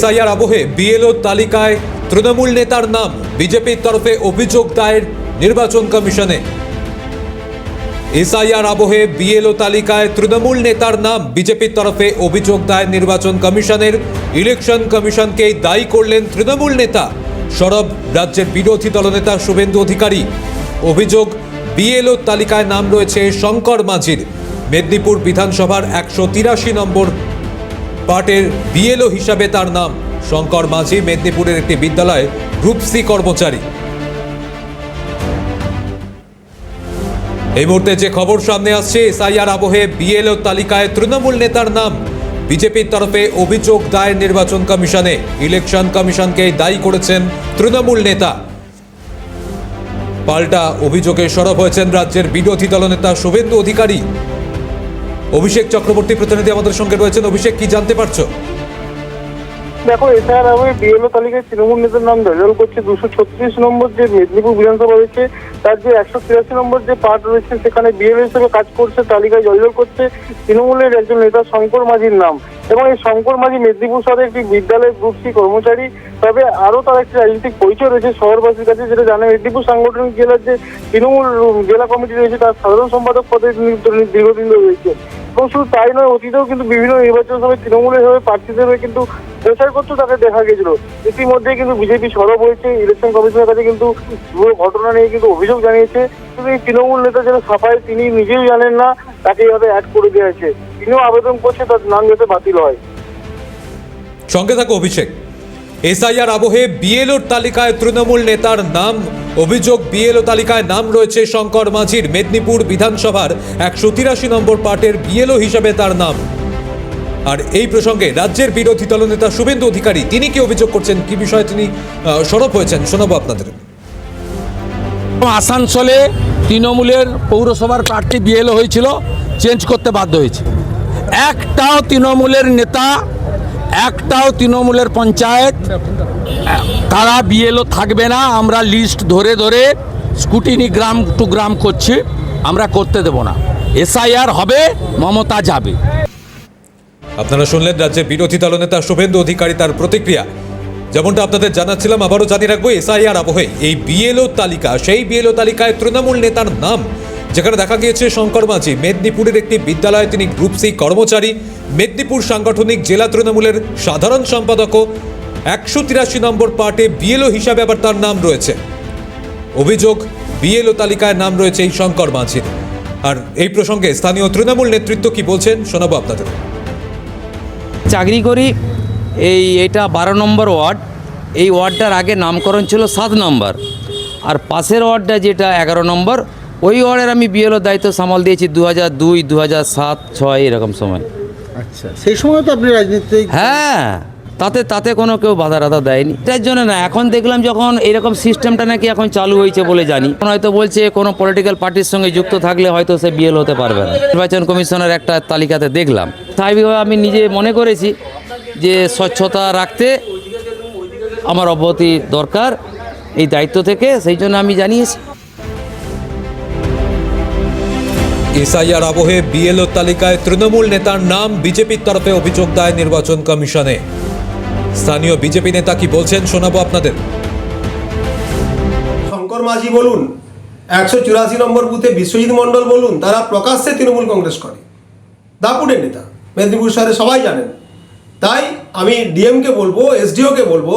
SIR আবহে BLO তালিকায় তৃণমূল নেতার নাম, বিজেপির তরফে অভিযোগ দায়ের নির্বাচন কমিশনে। এসআইআর আবহে বিএলও তালিকায় তৃণমূল নেতার নাম, বিজেপির তরফে অভিযোগ দায়ের নির্বাচন কমিশনের ইলেকশন কমিশনকেই দায়ী করলেন তৃণমূল নেতা সরব রাজ্যের বিরোধী দলনেতা শুভেন্দু অধিকারী। অভিযোগ, বিএলও তালিকায় নাম রয়েছে শঙ্কর মাঝির। মেদিনীপুর বিধানসভার একশো তিরাশি নম্বর পার্টের বিএলও হিসাবে তার নাম শঙ্কর মাঝি, মেদিনীপুরের একটি বিদ্যালয়ে, গ্রুপ সি কর্মচারী। এই মুহূর্তে যে খবর সামনে আসছে, এসআইআর আবহে বিএলও তালিকায় তৃণমূল নেতার নাম। বিজেপির তরফে অভিযোগ দায়ের নির্বাচন কমিশনে, ইলেকশন কমিশনকে দায়ী করেছেন তৃণমূল নেতা। পাল্টা অভিযোগে সরব হয়েছেন রাজ্যের বিরোধী দলনেতা শুভেন্দু অধিকারী। অভিষেক চক্রবর্তী প্রতিনিধি আমাদের সঙ্গে রয়েছেন। অভিষেক, কি জানতে পারছ? দেখো, এছাড়া আমি বিএলও তালিকায় তৃণমূল নেতার নাম দখল করছে। দুশো ছত্রিশ নম্বর যে মেদিনীপুর বিধানসভা রয়েছে, তার যে একশো তিরাশি নম্বর যে পার্ট রয়েছে, সেখানে বিএলও হিসেবে কাজ করছে, তালিকায় জলজল করছে। তৃণমূলের একজন নেতা শঙ্কর মাঝির নাম। এবং এই শঙ্কর মাঝি মেদিনীপুর শহরে একটি বিদ্যালয়ের গ্রুপ সি কর্মচারী, তবে আরও তার একটি রাজনৈতিক পরিচয় রয়েছে শহরবাসীর কাছে, যেটা জানে মেদিনীপুর সাংগঠনিক জেলার যে তৃণমূল জেলা কমিটি রয়েছে, তার সাধারণ সম্পাদক পদে দীর্ঘদিন রয়েছে এবং শুধু তাই নয়, অতীতেও কিন্তু বিভিন্ন নির্বাচন সভায় তৃণমূলের হয়ে প্রার্থীদের হয়ে কিন্তু প্রচার করতেও তাকে দেখা গেছিল। ইতিমধ্যে কিন্তু বিজেপি সরব হয়েছে ইলেকশন কমিশনের কাছে কিন্তু পুরো ঘটনা নিয়ে কিন্তু অভিযোগ জানিয়েছে। কিন্তু এই তৃণমূল নেতা যেন সাফাই তিনি নিজেও জানেন না, তাকে এইভাবে অ্যাড করে দেওয়া হয়েছে। তিনিও আবেদন করছে তার নাম যাতে বাতিল হয়। সঙ্গে থাকো অভিষেক। এসআইআর আবহে বিএলওর তালিকায় তৃণমূল নেতার নাম অভিযোগ বিএলও তালিকায় নাম রয়েছে শঙ্কর মাঝির মেদিনীপুর বিধানসভার একশো তিরাশি নম্বর পার্টের বিএলও হিসাবে তার নাম। আর এই প্রসঙ্গে রাজ্যের বিরোধী দলনেতা শুভেন্দু অধিকারী তিনি কি অভিযোগ করছেন? কি বিষয়ে তিনি আহ, সরব হয়েছেন? শোনাবো আপনাদের। আসানসোলে তৃণমূলের পৌরসভার প্রার্থী বিএলও হয়েছিল চেঞ্জ করতে বাধ্য হয়েছে। একটাও তৃণমূলের নেতা, একটাও তৃণমূলের পঞ্চায়েত, তারা বিএলও থাকবে না, আমরা লিস্ট ধরে ধরে স্কুটিনি গ্রাম টু গ্রাম করছি, আমরা করতে দেব না। এসআইআর হবে, মমতা যাবে। আপনারা শুনলেন রাজ্যের বিরোধী দলনেতা শুভেন্দু অধিকারী তার প্রতিক্রিয়া। যেমনটা আপনাদের জানাচ্ছিলাম, আবারও জানিয়ে রাখব এসআইআর আবহে। এই বিএলও তালিকা, সেই বিএলও তালিকায় তৃণমূল নেতার নাম যেখানে দেখা গিয়েছে শঙ্কর মাঝি। মেদিনীপুরের একটি বিদ্যালয়ে তিনি গ্রুপ সি কর্মচারী। মেদিনীপুর সাংগঠনিক জেলা তৃণমূলের সাধারণ সম্পাদকও একশো তিরাশি নম্বর পার্টে বিএলও হিসাবে আবার তার নাম রয়েছে। অভিযোগ, বিএলও তালিকায় নাম রয়েছে এই শঙ্কর মাঝির। আর এই প্রসঙ্গে স্থানীয় তৃণমূল নেতৃত্ব কি বলছেন শোনাবো আপনাদের। চাকরি করি, এই এটা বারো নম্বর ওয়ার্ড। এই ওয়ার্ডটার আগে নামকরণ ছিল সাত নম্বর। আর পাশের ওয়ার্ডটা যেটা এগারো নম্বর ওই ওয়ার্ডের আমি বিএলও দায়িত্ব সামাল দিয়েছি দু হাজার দুই দু হাজার সাত ছয় এরকম সময়। আচ্ছা সেই সময় তো আপনি রাজনীতিতে হ্যাঁ তাতে তাতে কোনো কেউ বাধা রাধা দেয়নি। এটার জন্য না এখন দেখলাম যখন এরকম সিস্টেমটা নাকি এখন চালু হয়েছে বলে জানি হয়তো বলছে কোনো পলিটিক্যাল পার্টির সঙ্গে যুক্ত থাকলে হয়তো সে বিএল হতে পারবে না। নির্বাচন কমিশনের একটা তালিকাতে দেখলাম। স্বাভাবিকভাবে আমি নিজে মনে করেছি যে স্বচ্ছতা রাখতে আমার অব্যাহতি দরকার এই দায়িত্ব থেকে সেই জন্য আমি জানিয়েছি। এসআইআর আবহে বিএলও তালিকায় তৃণমূল নেতার নাম বিজেপির তরফে অভিযোগ দায় নির্বাচন কমিশনে। স্থানীয় বিজেপি নেতা কি বলছেন শোনাবো আপনাদের। শঙ্কর মাঝি বলুন, একশো চুরাশি নম্বর বুথে বিশ্বজিৎ মণ্ডল বলুন, তারা প্রকাশ্যে তৃণমূল কংগ্রেস করে। দাপুটের নেতা, মেদিনীপুর শহরে সবাই জানেন। তাই আমি ডিএমকে বলব, এসডিওকে বলব,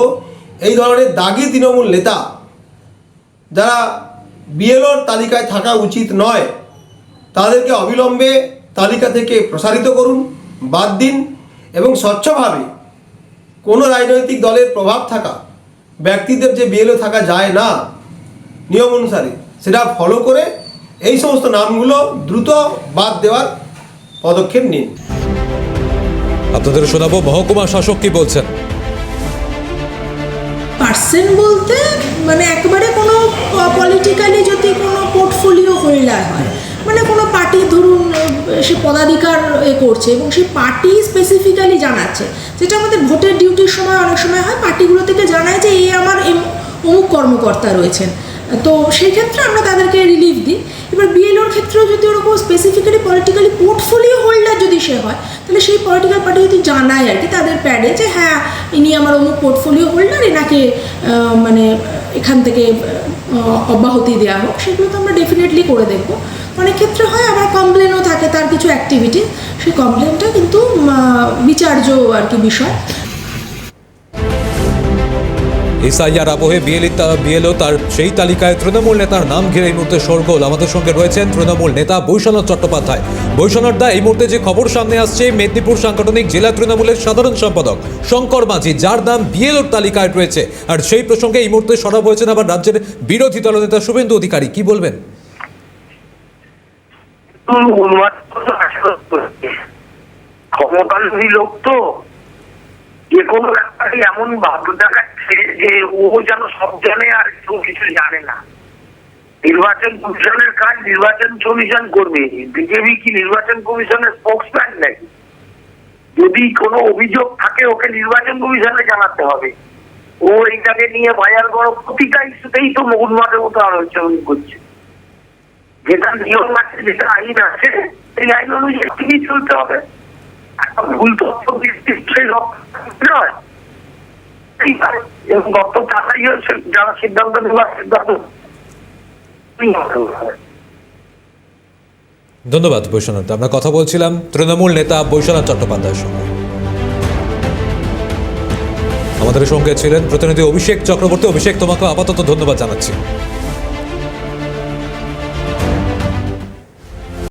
এই ধরনের দাগি তৃণমূল নেতা, যারা বিএলওর তালিকায় থাকা উচিত নয় তাদেরকে অবিলম্বে তালিকা থেকে প্রসারিত করুন বাদ দিন এবং স্বচ্ছভাবে কোনো রাজনৈতিক দলের প্রভাব থাকা ব্যক্তিদের যে বিএলও থাকা যায় না নিয়ম অনুসারে সেটা ফলো করে এই সমস্ত নামগুলো দ্রুত বাদ দেওয়ার পদক্ষেপ নিন। আপনাদের শোনাবো মহকুমা শাসক কি বলছেন? পার্সেন্ট বলতে মানে একবারে কোনো পলিটিক্যালি যদি কোনো পোর্টফোলিও হোল্ডার হয় মানে কোনো পার্টি ধরুন সে পদাধিকার এ করছে এবং সেই পার্টি স্পেসিফিক্যালি জানাচ্ছে। যেটা আমাদের ভোটের ডিউটির সময় অনেক সময় হয় পার্টিগুলো থেকে জানায় যে এই আমার অমুক কর্মকর্তা রয়েছেন। তো সেই ক্ষেত্রে আমরা তাদেরকে রিলিফ দিই। এবার বিএলওর ক্ষেত্রেও যদি ওরকম স্পেসিফিক্যালি পলিটিক্যালি পোর্টফোলিও হোল্ডার যদি সে হয়, তাহলে সেই পলিটিক্যাল পার্টি যদি জানায় আর কি তাদের প্যাডে যে হ্যাঁ ইনি আমার অমুক পোর্টফোলিও হোল্ডার এনাকে মানে এখান থেকে অব্যাহতি দেওয়া হোক, সেগুলো তো আমরা ডেফিনেটলি করে দেখব। অনেক ক্ষেত্রে হয়, আবার কমপ্লেনও থাকে তার কিছু অ্যাক্টিভিটি সেই কমপ্লেনটা কিন্তু বিচার্য আর কি বিষয়। এসআইআর আবহে বিএলই বিএলও তার সেই তালিকায় তৃণমূল নেতার নাম ঘিরে এই মুহূর্তে সরগোল আমাদের সঙ্গে রয়েছেন তৃণমূল নেতা বৈশ্বনাথ চট্টোপাধ্যায়। বৈশ্বনাথ দা, এই মুহূর্তে যে খবর সামনে আসছে, মেদিনীপুর সাংগঠনিক জেলা তৃণমূলের সাধারণ সম্পাদক শঙ্কর মাঝি, যার নাম বিএলওর তালিকায় রয়েছে। আর সেই প্রসঙ্গে এই মুহূর্তে সরব হয়েছেন আবার রাজ্যের বিরোধী দলনেতা শুভেন্দু অধিকারী। কি বলবেন? ক্ষমতালোভী লোক তো যে কোনো ব্যাপারে এমন দেখাচ্ছে যে ও যেন সব জানে আর কেউ কিছু জানে না। নির্বাচন কমিশনের কাজ, নির্বাচন কমিশন করবে। বিজেপি কি নির্বাচন কমিশনের স্পোক্সম্যান নাকি? যদি কোনো অভিযোগ থাকে, ওকে নির্বাচন কমিশনে জানাতে হবে। ও এইটাকে নিয়ে বাজার বড় প্রতিটা ইস্যুতেই তো মগুনমাটের মতো আলোচনা করছে। যেটা নিয়ম আছে, যেটা আইন আছে সেই আইন অনুযায়ী চলতে হবে। একটা ভুল তথ্য নিশ্চয়ই নয়। ধন্যবাদ বৈশ্বনাথ আমরা কথা বলছিলাম তৃণমূল নেতা বৈশ্বনাথ চট্টোপাধ্যায়ের সঙ্গে। আমাদের সঙ্গে ছিলেন প্রতিনিধি অভিষেক চক্রবর্তী। অভিষেক তোমাকে আপাতত ধন্যবাদ জানাচ্ছি।